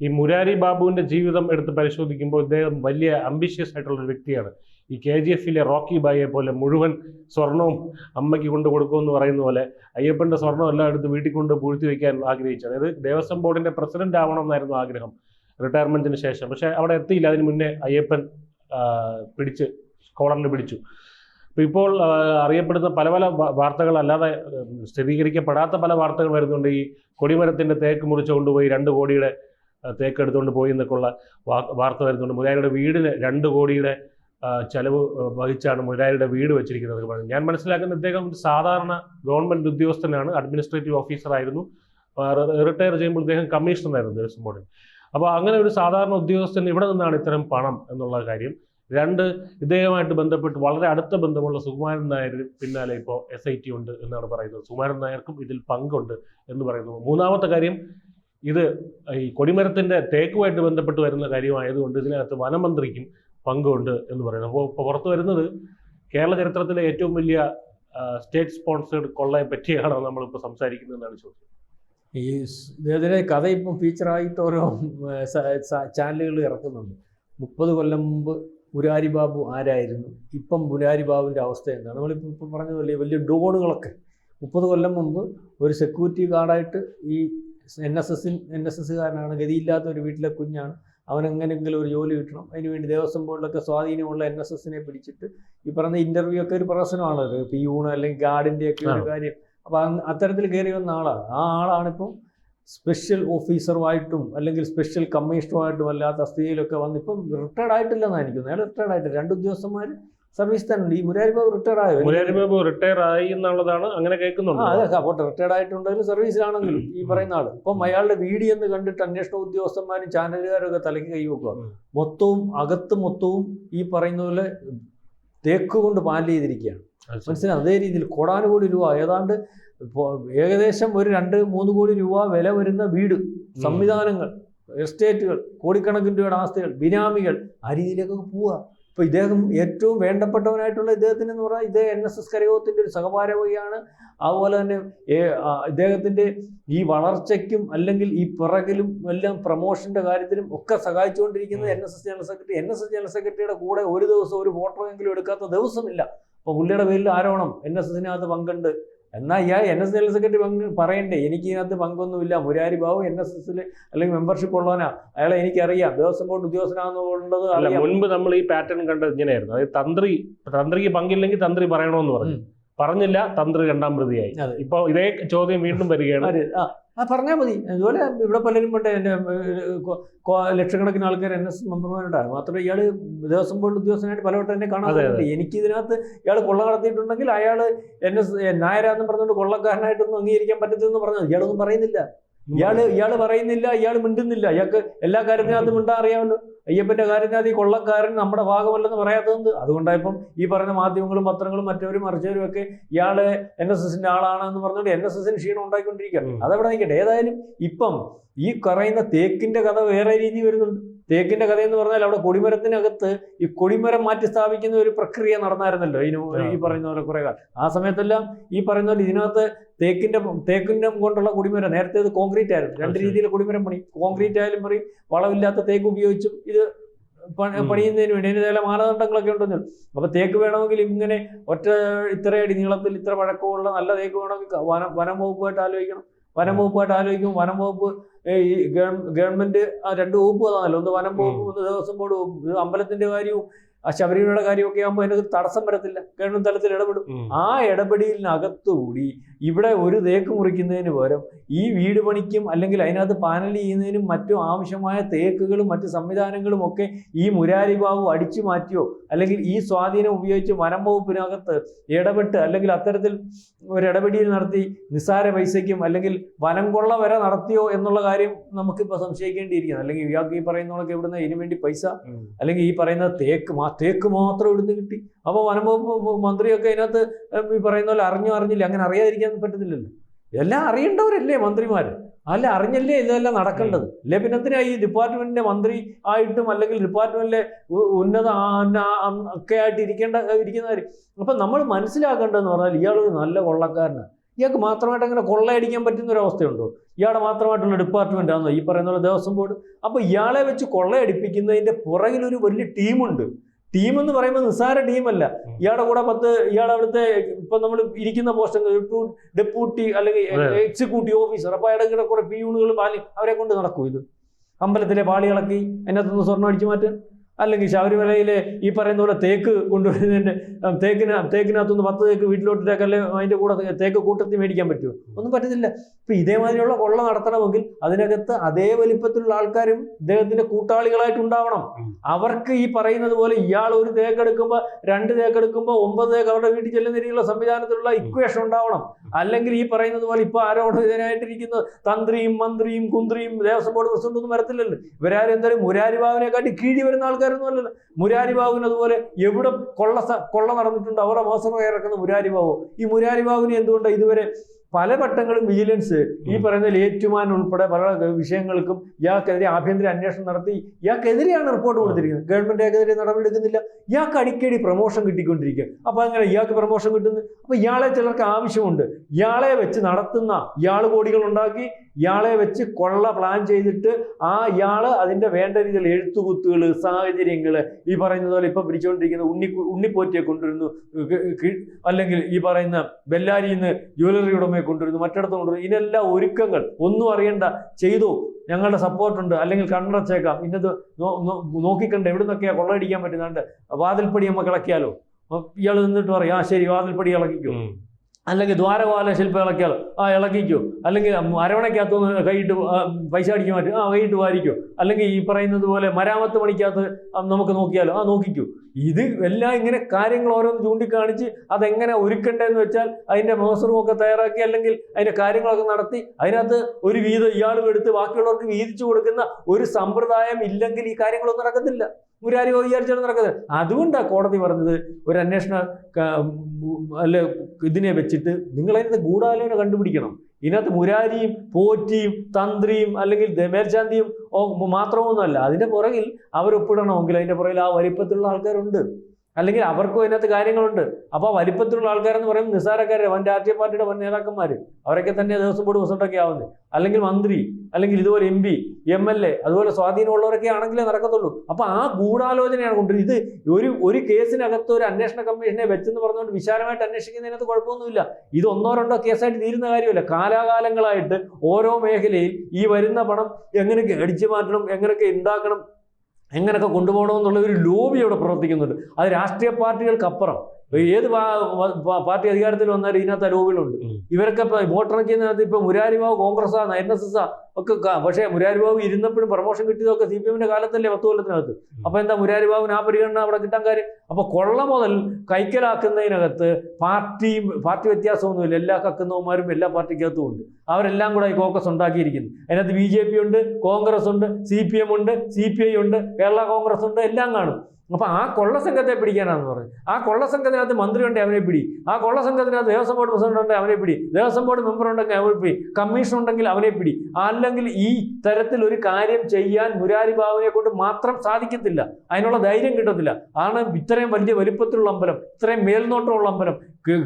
ഈ മുരാരി ബാബുവിന്റെ ജീവിതം എടുത്ത് പരിശോധിക്കുമ്പോൾ ഇദ്ദേഹം വലിയ അംബിഷ്യസ് ആയിട്ടുള്ള ഒരു വ്യക്തിയാണ്. ഈ കെ ജി എഫിലെ റോക്കി ബായിയെ പോലെ മുഴുവൻ സ്വർണവും അമ്മയ്ക്ക് കൊണ്ട് കൊടുക്കുമെന്ന് പറയുന്ന പോലെ അയ്യപ്പന്റെ സ്വർണം എല്ലാം എടുത്ത് വീട്ടിൽ കൊണ്ട് പൂഴ്ത്തി വയ്ക്കാൻ ആഗ്രഹിച്ചു അതായത് ദേവസ്വം ബോർഡിന്റെ പ്രസിഡന്റ് ആവണമെന്നായിരുന്നു ആഗ്രഹം റിട്ടയർമെന്റിന് ശേഷം. പക്ഷേ അവിടെ എത്തിയില്ല. അതിന് മുന്നേ അയ്യപ്പൻ പിടിച്ച് കോളറിൽ പിടിച്ചു. അപ്പോൾ ഇപ്പോൾ അറിയപ്പെടുന്ന പല പല വാർത്തകൾ അല്ലാതെ സ്ഥിരീകരിക്കപ്പെടാത്ത പല വാർത്തകൾ വരുന്നുണ്ട്. ഈ കൊടിമരത്തിന്റെ തേക്ക് മുറിച്ച് കൊണ്ടുപോയി രണ്ട് കോടിയുടെ ആ, തേക്ക് എടുത്തുകൊണ്ട് പോയി എന്നൊക്കെയുള്ള വാർത്ത വരുന്നുണ്ട്. മുരാരിയുടെ വീടിന് രണ്ട് കോടിയുടെ ചെലവ് വഹിച്ചാണ് മുരാരിയുടെ വീട് വെച്ചിരിക്കുന്നത് പറഞ്ഞു. ഞാൻ മനസ്സിലാക്കുന്ന ഇദ്ദേഹം സാധാരണ ഗവൺമെന്റ് ഉദ്യോഗസ്ഥനാണ് അഡ്മിനിസ്ട്രേറ്റീവ് ഓഫീസറായിരുന്നു റിട്ടയർ ചെയ്യുമ്പോൾ ഇദ്ദേഹം കമ്മീഷണറായിരുന്നു ദേവസ്വം ബോർഡിൽ അപ്പോൾ അങ്ങനെ ഒരു സാധാരണ ഉദ്യോഗസ്ഥൻ ഇവിടെ നിന്നാണ് ഇത്തരം പണം എന്നുള്ള കാര്യം. രണ്ട് ഇദ്ദേഹമായിട്ട് ബന്ധപ്പെട്ട് വളരെ അടുത്ത ബന്ധമുള്ള സുകുമാരൻ നായർ പിന്നാലെ ഇപ്പോൾ എസ് ഐ ടി ഉണ്ട് എന്നാണ് പറയുന്നത്. സുകുമാരൻ നായർക്കും ഇതിൽ പങ്കുണ്ട് എന്ന് പറയുന്നു. മൂന്നാമത്തെ കാര്യം ഇത് ഈ കൊടിമരത്തിന്റെ തേക്കുമായിട്ട് ബന്ധപ്പെട്ട് വരുന്ന കാര്യമായതുകൊണ്ട് ഇതിനകത്ത് വനമന്ത്രിക്കും പങ്കുണ്ട് എന്ന് പറയുന്നത് അപ്പോൾ ഇപ്പോൾ പുറത്തു വരുന്നത് കേരള ചരിത്രത്തിലെ ഏറ്റവും വലിയ സ്റ്റേറ്റ് സ്പോൺസേഡ് കൊള്ളയെ പറ്റിയാണ് നമ്മളിപ്പോൾ സംസാരിക്കുന്നത് എന്നാണ് ചോദ്യം. ഈ ഇതിനെ കഥ ഇപ്പം ഫീച്ചറായിട്ട് ഓരോ ചാനലുകൾ ഇറക്കുന്നുണ്ട്. മുപ്പത് കൊല്ലം മുമ്പ് പുരാരി ബാബു ആരായിരുന്നു? ഇപ്പം പുരാരി ബാബുവിന്റെ അവസ്ഥ എന്താണ്? നമ്മളിപ്പോൾ ഇപ്പം പറഞ്ഞതല്ലേ വലിയ ഡോണുകളൊക്കെ മുപ്പത് കൊല്ലം മുമ്പ് ഒരു സെക്യൂരിറ്റി ഗാർഡായിട്ട് ഈ N S S N S എസ്സുകാരനാണ് ഗതിയില്ലാത്ത ഒരു വീട്ടിലെ കുഞ്ഞാണ്. അവൻ എങ്ങനെയെങ്കിലും ഒരു ജോലി കിട്ടണം. അതിനുവേണ്ടി ദേവസ്വം ബോർഡിലൊക്കെ സ്വാധീനമുള്ള എൻ എസ് എസിനെ പിടിച്ചിട്ട് ഈ പറഞ്ഞ ഇന്റർവ്യൂ ഒക്കെ ഒരു പ്രശ്നമാണ് പിയൂണ് അല്ലെങ്കിൽ ഗാർഡിന്റെയൊക്കെ ഒരു കാര്യം. അപ്പോൾ അത്തരത്തിൽ കയറി വന്ന ആളാണ്. ആ ആളാണിപ്പം സ്പെഷ്യൽ ഓഫീസറുമായിട്ടും അല്ലെങ്കിൽ സ്പെഷ്യൽ കമ്മീഷണറുമായിട്ടും അല്ലാത്ത സ്ഥിതിയിലൊക്കെ വന്ന് ഇപ്പം റിട്ടയർഡ് ആയിട്ടില്ലെന്നായിരിക്കും അയാൾ റിട്ടയർഡ് ആയിട്ട് രണ്ട് ഉദ്യോഗസ്ഥന്മാർ സർവീസ് തന്നെ. ഈ മുരാരി ബാബു റിട്ടയർഡ് ആയോ? മുരാരി ബാബു റിട്ടയർ ആയി എന്നുള്ളതാണ് അങ്ങനെ കേൾക്കുന്നുണ്ട്. അതെ പോട്ടെ റിട്ടയർഡ് ആയിട്ടുണ്ടെങ്കിലും സർവീസിലാണെങ്കിലും ഈ പറയുന്ന ആൾ. ഇപ്പം അയാളുടെ വീഡിയോ എന്ന് കണ്ടിട്ട് അന്വേഷണ ഉദ്യോഗസ്ഥന്മാരും ചാനലുകാരും ഒക്കെ തലയ്ക്ക് കൈവെക്കുക മൊത്തവും അകത്ത് മൊത്തവും ഈ പറയുന്ന പോലെ തേക്ക് കൊണ്ട് പാൽ ചെയ്തിരിക്കുകയാണ്. അത് മനസ്സിലായി? അതേ രീതിയിൽ കോടാനുകോടി രൂപ. ഏതാണ്ട് ഏകദേശം ഒരു രണ്ട് മൂന്ന് കോടി രൂപ വില വരുന്ന വീട് സംവിധാനങ്ങൾ എസ്റ്റേറ്റുകൾ കോടിക്കണക്കിന് രൂപയുടെ ആസ്തികൾ ബിനാമികൾ ആ രീതിയിലേക്കൊക്കെ പോവുക. ഇപ്പോൾ ഇദ്ദേഹം ഏറ്റവും വേണ്ടപ്പെട്ടവനായിട്ടുള്ള ഇദ്ദേഹത്തിന് എന്ന് പറഞ്ഞാൽ ഇദ്ദേഹം എൻ എസ് എസ് കരയോഗത്തിന്റെ ഒരു സഹഭാരവഹിയാണ് അതുപോലെ തന്നെ ഇദ്ദേഹത്തിന്റെ ഈ വളർച്ചയ്ക്കും അല്ലെങ്കിൽ ഈ പിറകിലും എല്ലാം പ്രൊമോഷന്റെ കാര്യത്തിലും ഒക്കെ സഹായിച്ചുകൊണ്ടിരിക്കുന്നത് N S S general secretary. N S S general സെക്രട്ടറിയുടെ കൂടെ ഒരു ദിവസം ഒരു ഫോട്ടോ എങ്കിലും എടുക്കാത്ത ദിവസമില്ല. അപ്പോൾ പുള്ളിയുടെ പേരിൽ ആരോണം എൻ എസ് എസിനകത്ത് പങ്കുണ്ട്. എന്നാൽ ഇയാൾ എൻ എസ് ജനറൽ സെക്രട്ടറി പങ്ക് പറയണ്ടേ? എനിക്ക് ഇതിനകത്ത് പങ്കൊന്നുമില്ല. മുരാരി ബാബു എൻ എസ് എസിൽ അല്ലെങ്കിൽ മെമ്പർഷിപ്പ് ഉള്ളവനാ. അയാളെ എനിക്കറിയാം. ദേവസ്വം ബോർഡ് ഉദ്യോഗസ്ഥനാണെന്നുള്ളത് അല്ല മുൻപ് നമ്മൾ ഈ പാറ്റേൺ കണ്ടത് ഇങ്ങനെയായിരുന്നു. അതായത് തന്ത്രി തന്ത്രിക്ക് പങ്കില്ലെങ്കിൽ തന്ത്രി പറയണമെന്ന് പറഞ്ഞു. പറഞ്ഞില്ല തന്ത്രി രണ്ടാം പ്രതിയായി. ഇപ്പൊ ഇതേ ചോദ്യം വീണ്ടും വരികയാണ്. ആ പറഞ്ഞാൽ മതി. അതുപോലെ ഇവിടെ പലരും പണ്ട് എന്റെ ലക്ഷക്കണക്കിന് ആൾക്കാർ എൻ എസ് മെമ്പർമാരുണ്ടാകും മാത്രമേ ഇയാൾ ദേവസ്വം ബോർഡ് ഉദ്യോഗസ്ഥനായിട്ട് പലവട്ടം എന്നെ കാണാൻ എനിക്ക് ഇതിനകത്ത് ഇയാൾ കൊള്ള നടത്തിയിട്ടുണ്ടെങ്കിൽ അയാൾ എൻ എസ് നായരാന്ന് പറഞ്ഞുകൊണ്ട് കൊള്ളക്കാരനായിട്ടൊന്നും അംഗീകരിക്കാൻ പറ്റത്തില്ലെന്ന് പറഞ്ഞത് ഇയാളൊന്നും പറയുന്നില്ല. ഇയാൾ ഇയാൾ പറയുന്നില്ല ഇയാൾ മിണ്ടുന്നില്ല. ഇയാൾക്ക് എല്ലാ കാര്യത്തിനകത്തും മിണ്ടാ അറിയാമല്ലോ. അയ്യപ്പന്റെ കാര്യത്തിനകത്ത് ഈ കൊള്ളക്കാരൻ നമ്മുടെ ഭാഗമല്ലെന്ന് പറയാത്തത് അതുകൊണ്ടായപ്പം ഈ പറയുന്ന മാധ്യമങ്ങളും പത്രങ്ങളും മറ്റവരും മറിച്ചവരും ഒക്കെ ഇയാൾ എൻ എസ് എസിന്റെ ആളാണെന്ന് പറഞ്ഞുകൊണ്ട് എൻ എസ് എസിന് ക്ഷീണം ഉണ്ടായിക്കൊണ്ടിരിക്കുകയാണ്. അതെവിടെ അതവിടെ നിൽക്കട്ടെ. ഏതായാലും ഇപ്പം ഈ പറയുന്ന തേക്കിന്റെ കഥ വേറെ രീതി വരുന്നുണ്ട്. തേക്കിന്റെ കഥ എന്ന് പറഞ്ഞാൽ അവിടെ കൊടിമരത്തിനകത്ത് ഈ കൊടിമരം മാറ്റി സ്ഥാപിക്കുന്ന ഒരു പ്രക്രിയ നടന്നായിരുന്നല്ലോ. ഇതിന് ഈ പറയുന്ന പോലെ കുറെ കാലം. ആ സമയത്തെല്ലാം ഈ പറയുന്ന പോലെ ഇതിനകത്ത് തേക്കിന്റെ തേക്കിന്റെ കൊണ്ടുള്ള കൊടിമരം നേരത്തെ ഇത് കോൺക്രീറ്റ് ആയിരുന്നു. രണ്ട്. രീതിയിൽ കൊടിമരം പണി. കോൺക്രീറ്റ് ആയാലും പറയും വളവില്ലാത്ത തേക്ക് ഉപയോഗിച്ചും ഇത് പണിയുന്നതിന് വേണ്ടി. അതിന് ചില മാനദണ്ഡങ്ങളൊക്കെ ഉണ്ടെന്ന് അപ്പൊ തേക്ക് വേണമെങ്കിൽ ഇങ്ങനെ ഒറ്റ ഇത്രയടി നീളത്തിൽ ഇത്ര പഴക്കമുള്ള നല്ല തേക്ക് വേണമെങ്കിൽ വനം വനം വകുപ്പുമായിട്ട് ആലോചിക്കണം. വനം വകുപ്പുമായിട്ട് ആലോചിക്കും. വനം വകുപ്പ് ഈ ഗവൺമെന്റ് ആ രണ്ട് വകുപ്പ് അതാണല്ലോ ഒന്ന് വനം വകുപ്പ് ഒന്ന് ദേവസ്വം ബോർഡ് വകുപ്പ് ഇത് അമ്പലത്തിന്റെ കാര്യവും ആ ശബരിമലയുടെ കാര്യമൊക്കെ ആകുമ്പോൾ അതിനകത്ത് തടസ്സം വരത്തില്ല. ഗവൺമെന്റ് തലത്തിൽ ഇടപെടും. ആ ഇടപെടലിനകത്തുകൂടി ഇവിടെ ഒരു തേക്ക് മുറിക്കുന്നതിന് പകരം ഈ വീട് പണിക്കും അല്ലെങ്കിൽ അതിനകത്ത് പാനൽ ചെയ്യുന്നതിനും മറ്റും ആവശ്യമായ തേക്കുകളും മറ്റ് സംവിധാനങ്ങളും ഒക്കെ ഈ മുരാരി ബാബു അടിച്ചു മാറ്റിയോ? അല്ലെങ്കിൽ ഈ സ്വാധീനം ഉപയോഗിച്ച് വനം വകുപ്പിനകത്ത് ഇടപെട്ട് അല്ലെങ്കിൽ അത്തരത്തിൽ ഒരു ഇടപെടിയിൽ നടത്തി നിസ്സാര പൈസയ്ക്കും അല്ലെങ്കിൽ വനം കൊള്ള വരെ നടത്തിയോ എന്നുള്ള കാര്യം നമുക്കിപ്പോൾ സംശയിക്കേണ്ടിയിരിക്കുന്നു. അല്ലെങ്കിൽ ഇയാൾക്ക് ഈ പറയുന്നതൊക്കെ ഇവിടുന്ന് ഇതിനു വേണ്ടി പൈസ അല്ലെങ്കിൽ ഈ പറയുന്ന തേക്ക് മാ തേക്ക് മാത്രം ഇവിടുന്ന് കിട്ടി. അപ്പോൾ വനം വകുപ്പ് മന്ത്രിയൊക്കെ അതിനകത്ത് ഈ പറയുന്ന പോലെ അറിഞ്ഞോ അറിഞ്ഞില്ല. അങ്ങനെ അറിയാതിരിക്കാൻ പറ്റത്തില്ലല്ലോ. എല്ലാം അറിയേണ്ടവരല്ലേ മന്ത്രിമാർ അല്ല അറിഞ്ഞല്ലേ ഇതെല്ലാം നടക്കേണ്ടത്? അല്ലെ പിന്നെ എന്തിനാ ഈ ഡിപ്പാർട്ട്മെന്റിന്റെ മന്ത്രി ആയിട്ടും അല്ലെങ്കിൽ ഡിപ്പാർട്ട്മെന്റിലെ ഉന്നത ഒക്കെ ആയിട്ട് ഇരിക്കേണ്ട ഇരിക്കുന്നവർ അപ്പം നമ്മൾ മനസ്സിലാക്കേണ്ടതെന്ന് പറഞ്ഞാൽ ഇയാളൊരു നല്ല കൊള്ളക്കാരനാണ് ഇയാൾക്ക് മാത്രമായിട്ട് അങ്ങനെ കൊള്ളയടിക്കാൻ പറ്റുന്ന ഒരു അവസ്ഥയുണ്ടോ ഇയാളുടെ മാത്രമായിട്ടുള്ള ഡിപ്പാർട്ട്മെന്റ് ആണോ ഈ പറയുന്ന ദേവസ്വം ബോർഡ്? അപ്പൊ ഇയാളെ വെച്ച് കൊള്ളയടിപ്പിക്കുന്നതിന്റെ പുറകിലൊരു വലിയ ടീമുണ്ട്. ടീം എന്ന് പറയുമ്പോൾ നിസ്സാര ടീമല്ല അല്ല. ഇയാളുടെ കൂടെ പത്ത് ഇയാൾ അവിടുത്തെ ഇപ്പൊ നമ്മൾ ഇരിക്കുന്ന പോസ്റ്റ് ഡെപ്യൂട്ടി അല്ലെങ്കിൽ എക്സിക്യൂട്ടീവ് ഓഫീസർ അപ്പൊ അയാളുടെ കൂടെ കുറെ പിയൂണുകൾ പാലി അവരെ കൊണ്ട് നടക്കും ഇത്. അമ്പലത്തിലെ പാളികളൊക്കെ അതിനകത്തുനിന്ന് സ്വർണം അടിച്ചു മാറ്റാൻ. അല്ലെങ്കിൽ ശബരിമലയിലെ ഈ പറയുന്ന പോലെ തേക്ക് കൊണ്ടുവരുന്നതിന്റെ തേക്കിന് തേക്കിനകത്തുനിന്ന് പത്ത് തേക്ക് വീട്ടിലോട്ടിട്ടേക്ക് അല്ലെങ്കിൽ അതിന്റെ കൂടെ തേക്ക് കൂട്ടത്തിൽ മേടിക്കാൻ പറ്റുമോ? ഒന്നും പറ്റത്തില്ല ഇപ്പം ഇതേമാതിരിയുള്ള കൊള്ള നടത്തണമെങ്കിൽ അതിനകത്ത് അതേ വലിപ്പത്തിലുള്ള ആൾക്കാരും ഇദ്ദേഹത്തിന്റെ കൂട്ടാളികളായിട്ട് ഉണ്ടാവണം അവർക്ക് ഈ പറയുന്നത് പോലെ ഇയാൾ ഒരു തേക്കെടുക്കുമ്പോൾ രണ്ട് തേക്കെടുക്കുമ്പോൾ ഒമ്പത് തേക്ക് അവരുടെ വീട്ടിൽ ചെല്ലുന്ന രീതിയിലുള്ള സംവിധാനത്തിലുള്ള ഇക്വേഷൻ ഉണ്ടാവണം. അല്ലെങ്കിൽ ഈ പറയുന്നത് പോലെ ഇപ്പോൾ ആരോടും ഇതിനായിട്ടിരിക്കുന്ന തന്ത്രിയും മന്ത്രിയും കുന്ത്രിയും ദേവസ്വം ബോർഡ് പ്രസിഡന്റ് ഒന്നും വരത്തില്ലല്ലോ. ഇവരാരും എന്തായാലും മുരാരിബാബുനെക്കാട്ടി കീഴി വരുന്ന ആൾക്കാരൊന്നും അല്ലല്ലോ മുരാരിബാബുവിന് അതുപോലെ എവിടെ കൊള്ള കൊള്ള നടന്നിട്ടുണ്ട് അവരുടെ മോശം ഇറക്കുന്ന മുരാരിബാബു. ഈ മുരാരിബാബുവിനെ എന്തുകൊണ്ടാണ് ഇതുവരെ പല വട്ടങ്ങളും വിജിലൻസ് ഈ. പറയുന്ന ഏറ്റുമാൻ ഉൾപ്പെടെ പല വിഷയങ്ങൾക്കും ഇയാൾക്കെതിരെ ആഭ്യന്തര അന്വേഷണം നടത്തി ഇയാൾക്കെതിരെയാണ് റിപ്പോർട്ട് കൊടുത്തിരിക്കുന്നത്. ഗവൺമെന്റ് ഗവൺമെന്റിനെതിരെ നടപടിയെടുക്കുന്നില്ല. ഇയാൾക്ക് അടിക്കടി പ്രൊമോഷൻ കിട്ടിക്കൊണ്ടിരിക്കുക. അപ്പൊ അങ്ങനെ ഇയാൾക്ക് പ്രൊമോഷൻ കിട്ടുന്നു? അപ്പൊ ഇയാളെ ചിലർക്ക് ആവശ്യമുണ്ട്. ഇയാളെ വെച്ച് നടത്തുന്ന ഇയാൾ കോടികൾ ഉണ്ടാക്കി ഇയാളെ വെച്ച് കൊള്ള പ്ലാൻ ചെയ്തിട്ട് ആ ഇയാൾ അതിന്റെ വേണ്ട രീതിയിൽ എഴുത്തുകുത്തുകൾ സാഹചര്യങ്ങൾ ഈ പറയുന്നത് പോലെ ഇപ്പൊ പിടിച്ചുകൊണ്ടിരിക്കുന്ന ഉണ്ണി ഉണ്ണിപ്പോറ്റിയെ കൊണ്ടുവരുന്നു. അല്ലെങ്കിൽ ഈ പറയുന്ന ബെല്ലാരിയിൽ നിന്ന് ജ്വല്ലറി ഉടമയെ കൊണ്ടുവരുന്നു മറ്റിടത്ത് കൊണ്ടുവരുന്നു. ഇതിനെല്ലാം ഒരുക്കങ്ങൾ. ഒന്നും അറിയണ്ട. ചെയ്തു. ഞങ്ങളുടെ സപ്പോർട്ടുണ്ട് അല്ലെങ്കിൽ കണ്ണടച്ചേക്കാം ഇന്നത് നോക്കിക്കണ്ട. എവിടെ നിന്നൊക്കെയാ കൊള്ളയടിക്കാൻ പറ്റുന്നുണ്ട് വാതിൽപ്പടി നമുക്ക് ഇളക്കിയാലോ ഇയാൾ നിന്നിട്ട് പറയും ആ ശരി. വാതിൽപ്പടി ഇളക്കിക്കോ. അല്ലെങ്കിൽ ദ്വാരപാല ശില്പം ആ ഇളക്കിക്കോ. അല്ലെങ്കിൽ അരവണയ്ക്കകത്ത് കൈയിട്ട് പൈസ അടിക്കാൻ പറ്റും ആ കൈയിട്ട് വാരിക്കോ. അല്ലെങ്കിൽ ഈ പറയുന്നത് പോലെ മരാമത്ത് പണിക്കകത്ത് നമുക്ക് നോക്കിയാലോ ആ നോക്കിക്കോ. ഇത് എല്ലാം ഇങ്ങനെ കാര്യങ്ങൾ ഓരോന്ന് ചൂണ്ടിക്കാണിച്ച് അതെങ്ങനെ ഒരുക്കണ്ടെന്ന് വെച്ചാൽ അതിന്റെ മോസറുമൊക്കെ തയ്യാറാക്കി അല്ലെങ്കിൽ അതിന്റെ കാര്യങ്ങളൊക്കെ നടത്തി അതിനകത്ത് ഒരു വീതം ഇയാളും എടുത്ത് ബാക്കിയുള്ളവർക്ക് വീതിച്ചു കൊടുക്കുന്ന ഒരു സമ്പ്രദായം ഇല്ലെങ്കിൽ ഈ കാര്യങ്ങളൊന്നും നടക്കത്തില്ല. മുരാരി വിചാരിച്ചാണ് നടക്കുന്നത്. അതുകൊണ്ടാണ് കോടതി പറഞ്ഞത് ഒരു അന്വേഷണ അല്ല ഇതിനെ വെച്ചിട്ട് നിങ്ങൾ അതിനകത്ത് ഗൂഢാലോചന കണ്ടുപിടിക്കണം. ഇതിനകത്ത് മുരാരിയും പോറ്റിയും തന്ത്രിയും അല്ലെങ്കിൽ മേൽശാന്തിയും മാത്രമൊന്നുമല്ല. അതിന്റെ പുറകിൽ അവരൊപ്പിടണമെങ്കിൽ അതിന്റെ പുറകിൽ ആ വലിപ്പത്തിലുള്ള ആൾക്കാരുണ്ട്. അല്ലെങ്കിൽ അവർക്കും അതിനകത്ത് കാര്യങ്ങളുണ്ട്. അപ്പോൾ വലിപ്പത്തിലുള്ള ആൾക്കാരെന്ന് പറയുമ്പോൾ നിസ്സാരക്കാരെ വൻ രാഷ്ട്രീയ പാർട്ടിയുടെ വൻ നേതാക്കന്മാർ അവരൊക്കെ തന്നെ ദേവസ്വം ബോർഡ് പ്രസിഡന്റൊക്കെ ആവുന്നത് അല്ലെങ്കിൽ മന്ത്രി അല്ലെങ്കിൽ ഇതുപോലെ M P M L A അതുപോലെ സ്വാധീനമുള്ളവരൊക്കെ ആണെങ്കിലേ നടക്കത്തുള്ളൂ. അപ്പോൾ ആ ഗൂഢാലോചനയാണ് കൊണ്ടുവരുന്നത്. ഇത് ഒരു ഒരു കേസിനകത്ത് ഒരു അന്വേഷണ കമ്മീഷനെ വെച്ചെന്ന് പറഞ്ഞുകൊണ്ട് വിശാലമായിട്ട് അന്വേഷിക്കുന്നതിനകത്ത് കുഴപ്പമൊന്നുമില്ല. ഇത് ഒന്നോ രണ്ടോ കേസായിട്ട് തീരുന്ന കാര്യമല്ല. കാലാകാലങ്ങളായിട്ട് ഓരോ മേഖലയിൽ ഈ വരുന്ന പണം എങ്ങനെയൊക്കെ അടിച്ചു മാറ്റണം എങ്ങനെയൊക്കെ ഉണ്ടാക്കണം എങ്ങനെയൊക്കെ കൊണ്ടുപോകണം എന്നുള്ള ഒരു ലോബി അവിടെ പ്രവർത്തിക്കുന്നുണ്ട്. അത് രാഷ്ട്രീയ പാർട്ടികൾക്കപ്പുറം. ഏത് പാർട്ടി അധികാരത്തിൽ വന്നാലും ഇതിനകത്ത് ലോബികളുണ്ട്. ഇവരൊക്കെ ഇപ്പൊ വോട്ടിറക്കിയതിനകത്ത് ഇപ്പൊ മുരാരിബാബു കോൺഗ്രസ്സാ എൻ എസ് എസ് ഒക്കെ പക്ഷേ മുരാരി ബാബു ഇരുന്നപ്പോഴും പ്രമോഷൻ കിട്ടിയതൊക്കെ സി പി എമ്മിന്റെ കാലത്തല്ലേ പത്ത് കൊല്ലത്തിനകത്ത്. അപ്പൊ എന്താ മുരാരി ബാബുവിന് ആ പരിഗണന അവിടെ കിട്ടാൻ കാര്യം? അപ്പൊ കൊള്ള മുതൽ കൈക്കലാക്കുന്നതിനകത്ത് പാർട്ടിയും പാർട്ടി വ്യത്യാസമൊന്നുമില്ല. എല്ലാ കക്കുന്നവന്മാരും എല്ലാ പാർട്ടിക്കകത്തും ഉണ്ട്. അവരെല്ലാം കൂടെ ഈ കോക്കസ് ഉണ്ടാക്കിയിരിക്കുന്നു. അതിനകത്ത് ബി ജെ പി ഉണ്ട് കോൺഗ്രസ് ഉണ്ട് സി പി എം ഉണ്ട് സി പി ഐ ഉണ്ട് കേരള കോൺഗ്രസ് ഉണ്ട് എല്ലാം കാണും. അപ്പൊ ആ കൊള്ള സംഘത്തെ പിടിക്കാനാണെന്ന് പറഞ്ഞത്. ആ കൊള്ള സംഘത്തിനകത്ത് മന്ത്രി ഉണ്ടെങ്കിൽ അവനെ പിടി. ആ കൊള്ള സംഘത്തിനകത്ത് ദേവസ്വം ബോർഡ് പ്രസിഡന്റ് ഉണ്ടെങ്കിൽ അവനെ പിടി. ദേവസ്വം ബോർഡ് മെമ്പർ ഉണ്ടെങ്കിൽ അവനെ പിടി. കമ്മീഷൻ ഉണ്ടെങ്കിൽ അവനെ പിടി. അല്ലെങ്കിൽ ഈ തരത്തിൽ ഒരു കാര്യം ചെയ്യാൻ മുരാരി ബാബുവിനെ കൊണ്ട് മാത്രം സാധിക്കത്തില്ല. അതിനുള്ള ധൈര്യം കിട്ടത്തില്ല. ആണ് ഇത്രയും വലിയ വലിപ്പത്തിലുള്ള അമ്പലം ഇത്രയും മേൽനോട്ടമുള്ള അമ്പലം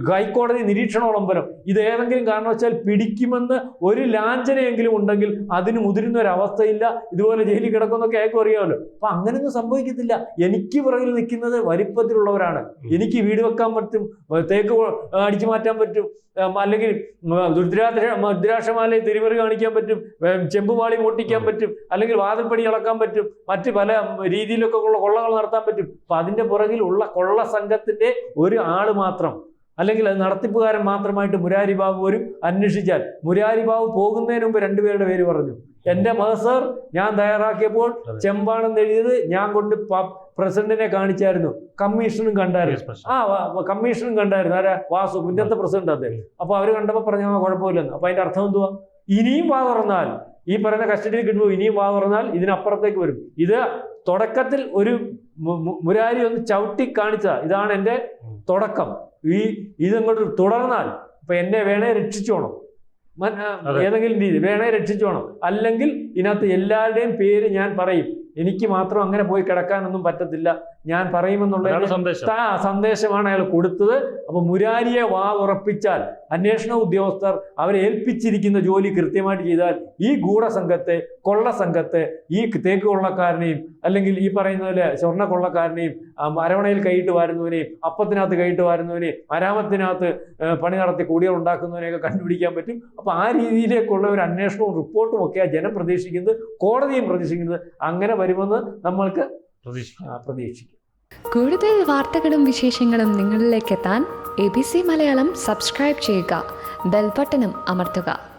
ഹൈക്കോടതി നിരീക്ഷണോളംബരം ഇത് ഏതെങ്കിലും കാരണവശാൽ പിടിക്കുമെന്ന് ഒരു ലാഞ്ചനയെങ്കിലും ഉണ്ടെങ്കിൽ അതിന് മുതിരുന്ന ഒരു അവസ്ഥയില്ല ഇതുപോലെ ജയിലിൽ കിടക്കുന്നൊക്കെ അയാൾക്കും അറിയാമല്ലോ. അപ്പൊ അങ്ങനെയൊന്നും സംഭവിക്കത്തില്ല. എനിക്ക് പുറകിൽ നിൽക്കുന്നത് വലിപ്പത്തിലുള്ളവരാണ് എനിക്ക് വീട് വെക്കാൻ പറ്റും തേക്ക് അടിച്ചു മാറ്റാൻ പറ്റും അല്ലെങ്കിൽ രുദ്രാക്ഷ രുദ്രാക്ഷമാലയെ തിരുവറി കാണിക്കാൻ പറ്റും ചെമ്പുപാളി പൊട്ടിക്കാൻ പറ്റും അല്ലെങ്കിൽ വാതിൽപ്പടി ഇളക്കാൻ പറ്റും മറ്റ് പല രീതിയിലൊക്കെ ഉള്ള കൊള്ളകൾ നടത്താൻ പറ്റും. അപ്പൊ അതിന്റെ പുറകിൽ ഉള്ള കൊള്ള സംഘത്തിന്റെ ഒരു ആൾ മാത്രം. അല്ലെങ്കിൽ അത് നടത്തിപ്പുകാരൻ മാത്രമായിട്ട് മുരാരി ബാബു വരും അന്വേഷിച്ചാൽ. മുരാരി ബാബു പോകുന്നതിന് മുമ്പ് രണ്ടുപേരുടെ പേര് പറഞ്ഞു. എന്റെ മഹസർ ഞാൻ തയ്യാറാക്കിയപ്പോൾ. ചെമ്പാണെന്ന് എഴുതിയത് ഞാൻ കൊണ്ട് പ്രസിഡന്റിനെ കാണിച്ചായിരുന്നു. കമ്മീഷനും കണ്ടായിരുന്നു. ആ കമ്മീഷനും കണ്ടായിരുന്നു. ആരാ? വാസു മുന്നത്തെ പ്രസിഡന്റ് അതെ അപ്പൊ അവർ കണ്ടപ്പോൾ പറഞ്ഞു ആ കുഴപ്പമില്ലെന്ന്. അപ്പൊ അതിന്റെ അർത്ഥം എന്തുവാ? ഇനിയും വാ തുറന്നാൽ ഈ പറയുന്ന കസ്റ്റഡിയിൽ കിട്ടുമ്പോൾ ഇനിയും വാ തുറന്നാൽ ഇതിനപ്പുറത്തേക്ക് വരും. ഇത് തുടക്കത്തിൽ ഒരു മുരാരി ഒന്ന് ചവിട്ടി കാണിച്ച ഇതാണ് എന്റെ തുടക്കം. ഈ ഇതങ്ങോട്ട് തുടർന്നാൽ ഇപ്പൊ എന്നെ വേണേ രക്ഷിച്ചോണം. ഏതെങ്കിലും രീതി വേണേ രക്ഷിച്ചോണം. അല്ലെങ്കിൽ ഇതിനകത്ത് എല്ലാവരുടെയും പേര് ഞാൻ പറയും. എനിക്ക് മാത്രം അങ്ങനെ പോയി കിടക്കാനൊന്നും പറ്റത്തില്ല. ഞാൻ പറയുമെന്നുള്ള സന്ദേശമാണ് അയാൾ കൊടുത്തത്. അപ്പൊ മുരാരിയെ വാ ഉറപ്പിച്ചാൽ അന്വേഷണ ഉദ്യോഗസ്ഥർ അവരെ ഏൽപ്പിച്ചിരിക്കുന്ന ജോലി കൃത്യമായിട്ട് ചെയ്താൽ ഈ ഗൂഢസംഘത്തെ കൊള്ള സംഘത്തെ ഈ തേക്ക് കൊള്ളക്കാരനെയും അല്ലെങ്കിൽ ഈ പറയുന്ന പോലെ സ്വർണ കൊള്ളക്കാരനെയും അരവണയിൽ കൈയിട്ട് വാരുന്നവനെയും അപ്പത്തിനകത്ത് കൈയിട്ട് വാരുന്നവനെയും മരാമത്തിനകത്ത് പണി നടത്തി കൂടികൾ ഉണ്ടാക്കുന്നവനെയൊക്കെ കണ്ടുപിടിക്കാൻ പറ്റും. അപ്പൊ ആ രീതിയിലേക്കുള്ള ഒരു അന്വേഷണവും റിപ്പോർട്ടും ഒക്കെയാണ് ജനം പ്രതീക്ഷിക്കുന്നത് കോടതിയും പ്രതീക്ഷിക്കുന്നത് അങ്ങനെ വരുമെന്ന് നമ്മൾക്ക് പ്രതീക്ഷിക്കും. കൂടുതൽ വാർത്തകളും വിശേഷങ്ങളും നിങ്ങളിലേക്ക് എത്താൻ A B C Malayalam subscribe ചെയ്യുക. ബെൽബട്ടനും അമർത്തുക.